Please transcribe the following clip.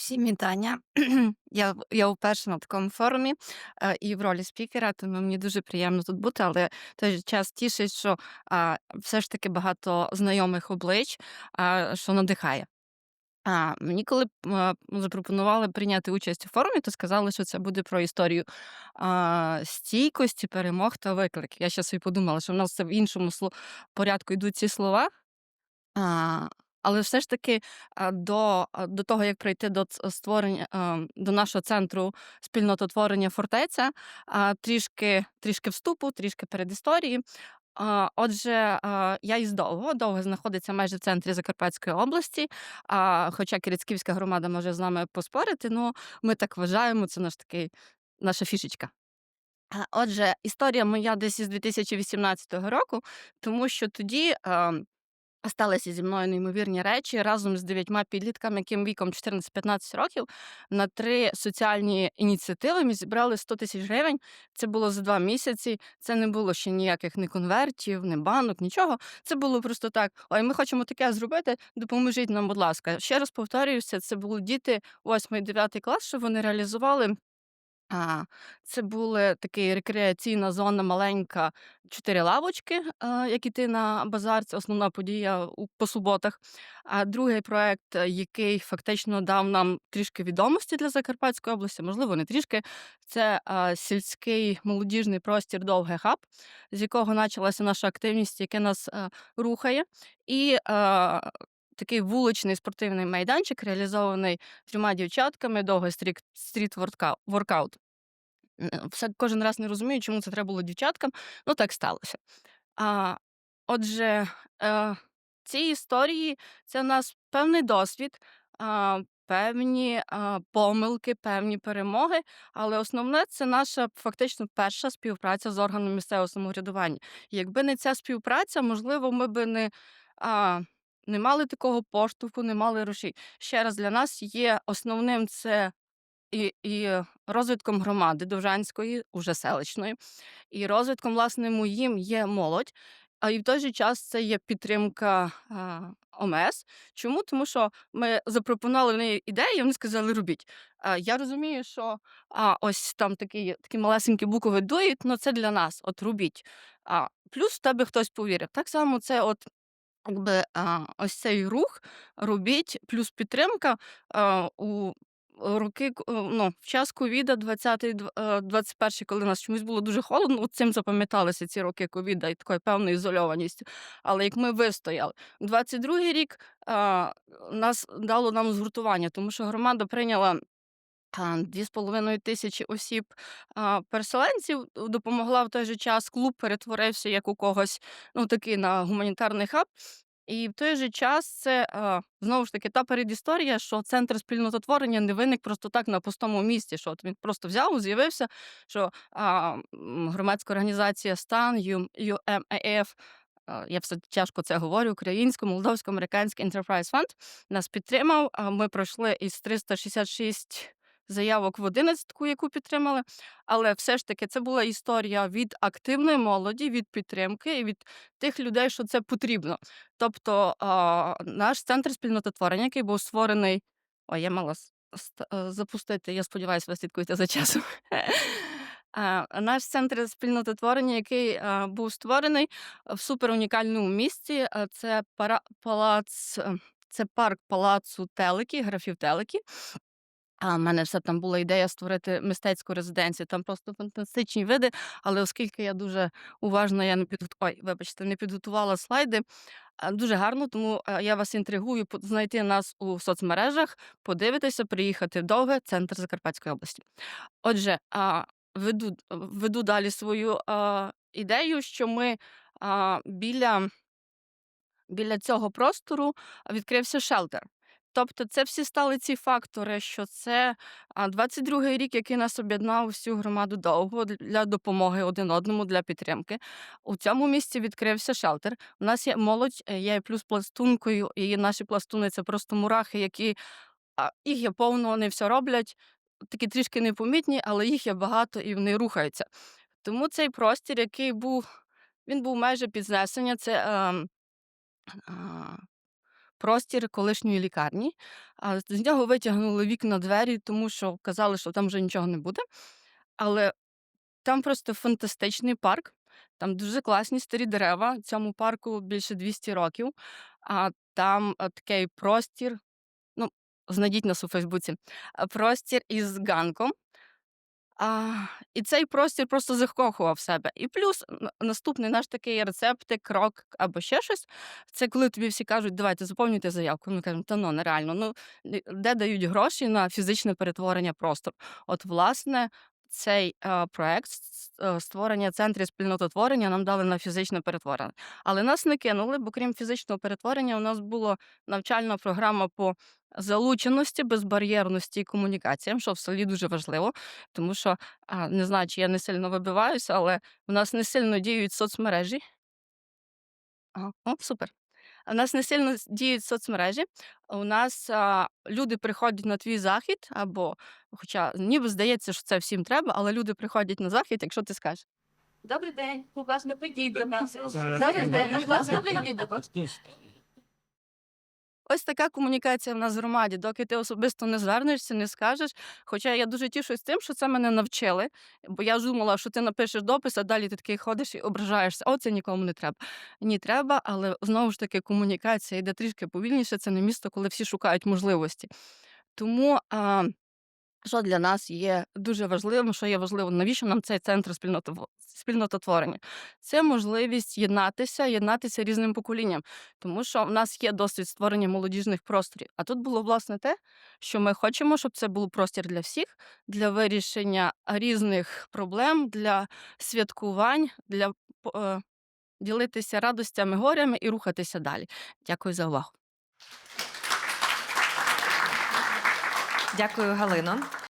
Всім вітання. Я я вперше на такому форумі, е, і в ролі спікера, тому мені дуже приємно тут бути, але той же час тішить, що, а, все ж таки багато знайомих облич, а, що надихає. А, мені коли м, запропонували прийняти участь у форумі, то сказали, що це буде про історію, а, стійкості, перемог та викликів. Я ще собі подумала, що в нас це в іншому порядку йдуть ці слова. А, але все ж таки, до до того, як прийти до створення, до нашого центру спільнототворення "Фортеця", трішки трішки вступу, трішки передісторії. Отже, я із Довгого. Довге знаходиться майже в центрі Закарпатської області, хоча Кіцьківська громада може з нами поспорити, ну, ми так вважаємо, це наш такий наша фішечка. Отже, історія моя десь із 2018 року, тому що тоді, ем Сталися зі мною неймовірні речі разом з дев'ятьма підлітками, яким віком 14-15 років, на три соціальні ініціативи ми зібрали 100 тисяч гривень. Це було за два місяці. Це не було ще ніяких ні конвертів, ні банок, нічого. Це було просто так: ой, ми хочемо таке зробити. Допоможіть нам, будь ласка. Ще раз повторююся, це були діти 8-9 клас, що вони реалізували а, це були такий рекреаційна зона маленька, 4 лавочки, а, як іти на базар, це основна подія у по суботах. А другий проект, е, який фактично дав нам трішки відомості для Закарпатської області, можливо, не трішки, це, а, сільський молодіжний простір "Довге хаб", з якого почалася наша активність, яке нас, а, рухає. І, а, такий вуличний спортивний майданчик, реалізований трьома дівчатками, "Довге стрік стріт ворка воркаут. Все кожен раз не розумію, чому це треба було дівчаткам, ну так сталося. А, отже, е, ці історії це в нас певний досвід, а, певні, а, помилки, певні перемоги, але основне це наша фактично перша співпраця з органом місцевого самоврядування. Якби не ця співпраця, можливо, ми би не, а, не мали такого поштовху, не мали грошей. Ще раз, для нас є основним це і і розвитком громади Довжанської, уже селищної, і розвитком, власне, моїм є молодь, а і в той же час це є підтримка, а, ОМС. Чому? Тому що ми запропонували неї ідеї, вони сказали: "Робіть". А, я розумію, що, а, ось там такі такі малесенькі букви дують, но це для нас, от робіть. А, плюс в тебе хтось повірив. Так само це от якби, ось цей рух "Робіть" плюс підтримка, у роки к ну, в час ковіда 20-й, дв е, 21-й, коли нас чомусь було дуже холодно, от цим запам'яталися ці роки ковіда і такою певною ізольованістю. Але як ми вистояли. 22-й рік, нас дало нам згуртування, тому що громада прийняла, 2,5 тисячі осіб, переселенців, допомогла в той же час. Клуб перетворився як у когось, ну, такий на гуманітарний хаб. І в той же час це, знову ж таки та передісторія, що центр спільнототворення не виник просто так на пустому місці, що от він просто взяв, з'явився, що, громадська організація "Стан", UMAF, я все тяжко це говорю, Українсько-Молдовсько-Американський Enterprise Fund нас підтримав. Ми пройшли із 366 заявок в одинадцятку, яку підтримали. Але все ж таки це була історія від активної молоді, від підтримки і від тих людей, що це потрібно. Тобто а, наш центр спільнототворення, який був створений. Ой, я мала е, запустити, я сподіваюся, ви слідкуєте за часом. Наш центр спільнототворення, який був створений в суперунікальному місці, це пара, палац, е, це парк палацу Телекі, графів Телекі. А, в мене все там була ідея створити мистецьку резиденцію. Там просто фантастичні види, але оскільки я дуже уважно, я не підгот... Ой, вибачте, не підготувала слайди. Дуже гарно, тому я вас інтригую знайти нас у соцмережах, подивитися, приїхати в Довге, центр Закарпатської області. Отже, веду, веду далі свою ідею, що ми біля біля цього простору відкрився шелтер. Тобто це всі стали ці фактори, що це а, 22-й рік, який нас об'єднав всю громаду довго для допомоги один одному, для підтримки. У цьому місці відкрився шелтер. У нас є молодь, е, я є плюс пластункою, і наші пластуни це просто мурахи, які їх є повно, вони все роблять, такі трішки непомітні, але їх є багато і вони рухаються. Тому цей простір, який був, він був майже під знесення, це. ем, а, простір колишньої лікарні. А, з нього витягнули вікна, двері, тому що казали, що там вже нічого не буде. Але там просто фантастичний парк, там дуже класні старі дерева. Цьому парку більше 200 років. А там, такий простір, ну, знайдіть нас у Фейсбуці, простір із ганком. А, і цей простір просто закохував себе. І плюс наступний наш такий рецептик, крок або ще щось. Це коли тобі всі кажуть, давайте заповнюйте заявку. Ми кажемо, та ну нереально. Ну де дають гроші на фізичне перетворення простору? От, власне, цей е, проект е, створення центрів спільнототворення нам дали на фізичне перетворення. Але нас не кинули, бо крім фізичного перетворення, у нас була навчальна програма по залученості, безбар'єрності і комунікаціям, що в селі дуже важливо. Тому що, не знаю, чи я не сильно вибиваюся, але в нас не сильно діють соцмережі. Ага, о, супер. У нас не сильно діють соцмережі. У нас а, люди приходять на твій захід, або, хоча ніби здається, що це всім треба, але люди приходять на захід, якщо ти скажеш. Добрий день, будь ласка, прийдіть до нас. Добрий день, будь ласка, прийдіть до нас. Ось така комунікація в нас в громаді. Доки ти особисто не звернешся, не скажеш. Хоча я дуже тішусь тим, що це мене навчили, бо я думала, що ти напишеш допис, а далі ти такий ходиш і ображаєшся. О, це нікому не треба. Ні, треба, але знову ж таки комунікація йде трішки повільніше. Це не місто, коли всі шукають можливості. Тому а, що для нас є дуже важливим, що є важливо, навіщо нам цей центр спільнототворення? Це можливість єднатися, єднатися різним поколінням, тому що в нас є досвід створення молодіжних просторів. А тут було власне те, що ми хочемо, щоб це був простір для всіх, для вирішення різних проблем, для святкувань, для е, ділитися радостями, горями і рухатися далі. Дякую за увагу. Дякую, Галино.